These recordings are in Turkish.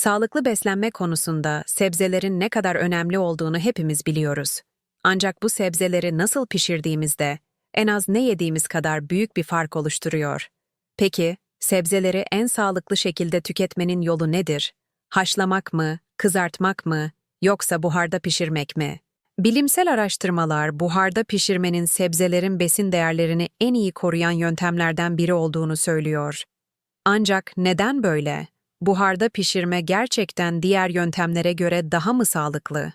Sağlıklı beslenme konusunda sebzelerin ne kadar önemli olduğunu hepimiz biliyoruz. Ancak bu sebzeleri nasıl pişirdiğimizde en az ne yediğimiz kadar büyük bir fark oluşturuyor. Peki, sebzeleri en sağlıklı şekilde tüketmenin yolu nedir? Haşlamak mı, kızartmak mı, yoksa buharda pişirmek mi? Bilimsel araştırmalar buharda pişirmenin sebzelerin besin değerlerini en iyi koruyan yöntemlerden biri olduğunu söylüyor. Ancak neden böyle? Buharda pişirme gerçekten diğer yöntemlere göre daha mı sağlıklı?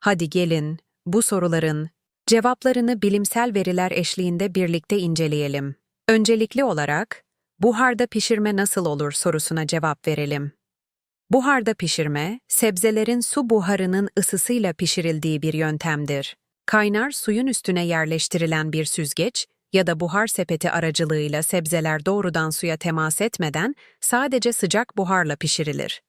Hadi gelin, bu soruların cevaplarını bilimsel veriler eşliğinde birlikte inceleyelim. Öncelikli olarak, buharda pişirme nasıl olur sorusuna cevap verelim. Buharda pişirme, sebzelerin su buharının ısısıyla pişirildiği bir yöntemdir. Kaynar suyun üstüne yerleştirilen bir süzgeç ya da buhar sepeti aracılığıyla sebzeler doğrudan suya temas etmeden sadece sıcak buharla pişirilir.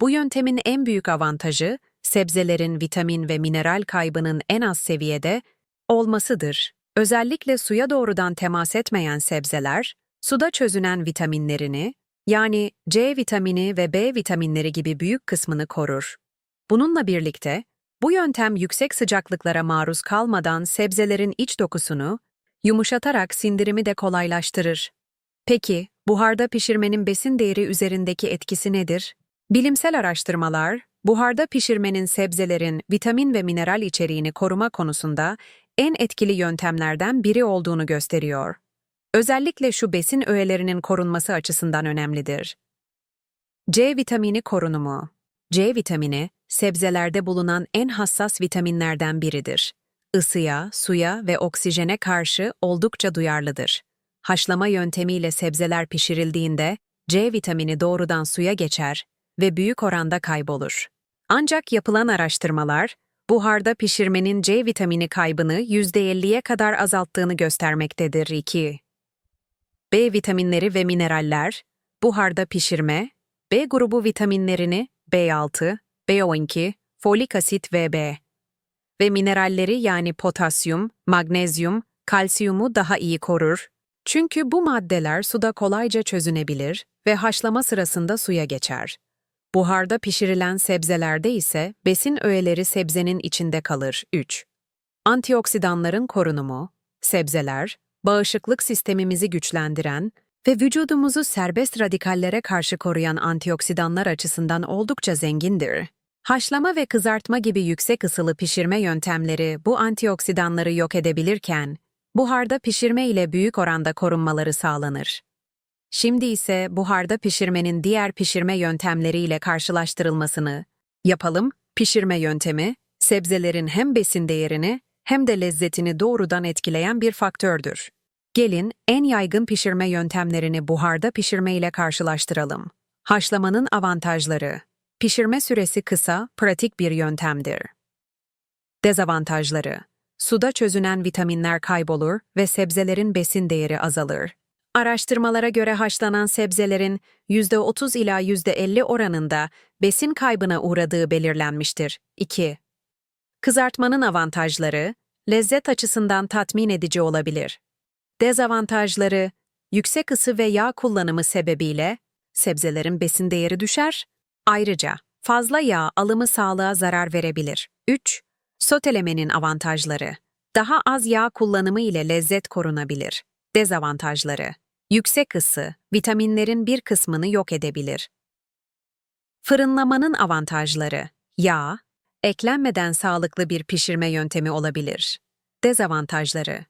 Bu yöntemin en büyük avantajı, sebzelerin vitamin ve mineral kaybının en az seviyede olmasıdır. Özellikle suya doğrudan temas etmeyen sebzeler, suda çözünen vitaminlerini, yani C vitamini ve B vitaminleri gibi büyük kısmını korur. Bununla birlikte, bu yöntem yüksek sıcaklıklara maruz kalmadan sebzelerin iç dokusunu, yumuşatarak sindirimi de kolaylaştırır. Peki, buharda pişirmenin besin değeri üzerindeki etkisi nedir? Bilimsel araştırmalar, buharda pişirmenin sebzelerin vitamin ve mineral içeriğini koruma konusunda en etkili yöntemlerden biri olduğunu gösteriyor. Özellikle şu besin öğelerinin korunması açısından önemlidir. C vitamini korunumu. C vitamini, sebzelerde bulunan en hassas vitaminlerden biridir. Isıya, suya ve oksijene karşı oldukça duyarlıdır. Haşlama yöntemiyle sebzeler pişirildiğinde C vitamini doğrudan suya geçer ve büyük oranda kaybolur. Ancak yapılan araştırmalar, buharda pişirmenin C vitamini kaybını %50'ye kadar azalttığını göstermektedir 2. B vitaminleri ve mineraller, buharda pişirme, B grubu vitaminlerini B6, B12, folik asit ve B ve mineralleri yani potasyum, magnezyum, kalsiyumu daha iyi korur. Çünkü bu maddeler suda kolayca çözünebilir ve haşlama sırasında suya geçer. Buharda pişirilen sebzelerde ise besin öğeleri sebzenin içinde kalır. 3. Antioksidanların korunumu, sebzeler, bağışıklık sistemimizi güçlendiren ve vücudumuzu serbest radikallere karşı koruyan antioksidanlar açısından oldukça zengindir. Haşlama ve kızartma gibi yüksek ısılı pişirme yöntemleri bu antioksidanları yok edebilirken, buharda pişirme ile büyük oranda korunmaları sağlanır. Şimdi ise buharda pişirmenin diğer pişirme yöntemleriyle karşılaştırılmasını yapalım. Pişirme yöntemi, sebzelerin hem besin değerini hem de lezzetini doğrudan etkileyen bir faktördür. Gelin en yaygın pişirme yöntemlerini buharda pişirme ile karşılaştıralım. Haşlamanın avantajları. Pişirme süresi kısa, pratik bir yöntemdir. Dezavantajları. Suda çözünen vitaminler kaybolur ve sebzelerin besin değeri azalır. Araştırmalara göre haşlanan sebzelerin %30 ila %50 oranında besin kaybına uğradığı belirlenmiştir. 2. Kızartmanın avantajları, lezzet açısından tatmin edici olabilir. Dezavantajları, yüksek ısı ve yağ kullanımı sebebiyle sebzelerin besin değeri düşer. Ayrıca fazla yağ alımı sağlığa zarar verebilir. 3. Sotelemenin avantajları. Daha az yağ kullanımı ile lezzet korunabilir. Dezavantajları. Yüksek ısı, vitaminlerin bir kısmını yok edebilir. Fırınlamanın avantajları. Yağ, eklenmeden sağlıklı bir pişirme yöntemi olabilir. Dezavantajları.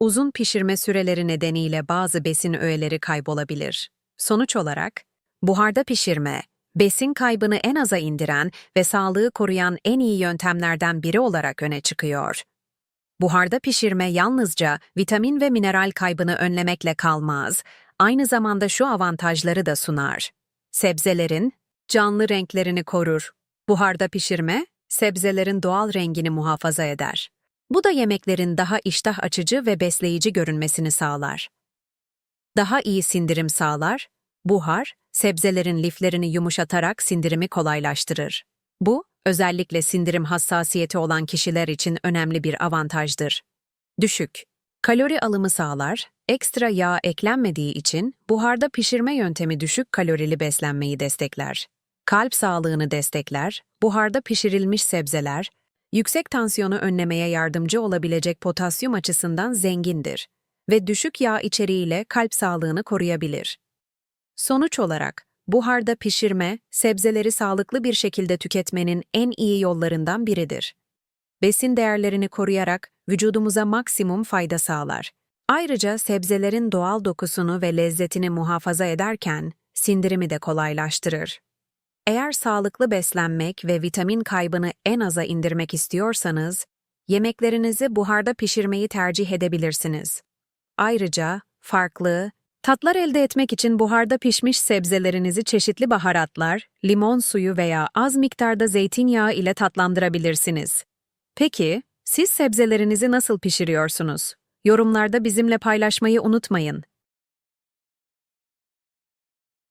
Uzun pişirme süreleri nedeniyle bazı besin öğeleri kaybolabilir. Sonuç olarak, buharda pişirme, besin kaybını en aza indiren ve sağlığı koruyan en iyi yöntemlerden biri olarak öne çıkıyor. Buharda pişirme yalnızca vitamin ve mineral kaybını önlemekle kalmaz, aynı zamanda şu avantajları da sunar. Sebzelerin canlı renklerini korur. Buharda pişirme, sebzelerin doğal rengini muhafaza eder. Bu da yemeklerin daha iştah açıcı ve besleyici görünmesini sağlar. Daha iyi sindirim sağlar, buhar, sebzelerin liflerini yumuşatarak sindirimi kolaylaştırır. Bu, özellikle sindirim hassasiyeti olan kişiler için önemli bir avantajdır. Düşük. Kalori alımı sağlar, ekstra yağ eklenmediği için buharda pişirme yöntemi düşük kalorili beslenmeyi destekler. kalp sağlığını destekler, buharda pişirilmiş sebzeler, yüksek tansiyonu önlemeye yardımcı olabilecek potasyum açısından zengindir ve düşük yağ içeriğiyle kalp sağlığını koruyabilir. Sonuç olarak, buharda pişirme, sebzeleri sağlıklı bir şekilde tüketmenin en iyi yollarından biridir. Besin değerlerini koruyarak vücudumuza maksimum fayda sağlar. Ayrıca sebzelerin doğal dokusunu ve lezzetini muhafaza ederken sindirimi de kolaylaştırır. Eğer sağlıklı beslenmek ve vitamin kaybını en aza indirmek istiyorsanız, yemeklerinizi buharda pişirmeyi tercih edebilirsiniz. Ayrıca farklı, tatlar elde etmek için buharda pişmiş sebzelerinizi çeşitli baharatlar, limon suyu veya az miktarda zeytinyağı ile tatlandırabilirsiniz. Peki, siz sebzelerinizi nasıl pişiriyorsunuz? Yorumlarda bizimle paylaşmayı unutmayın.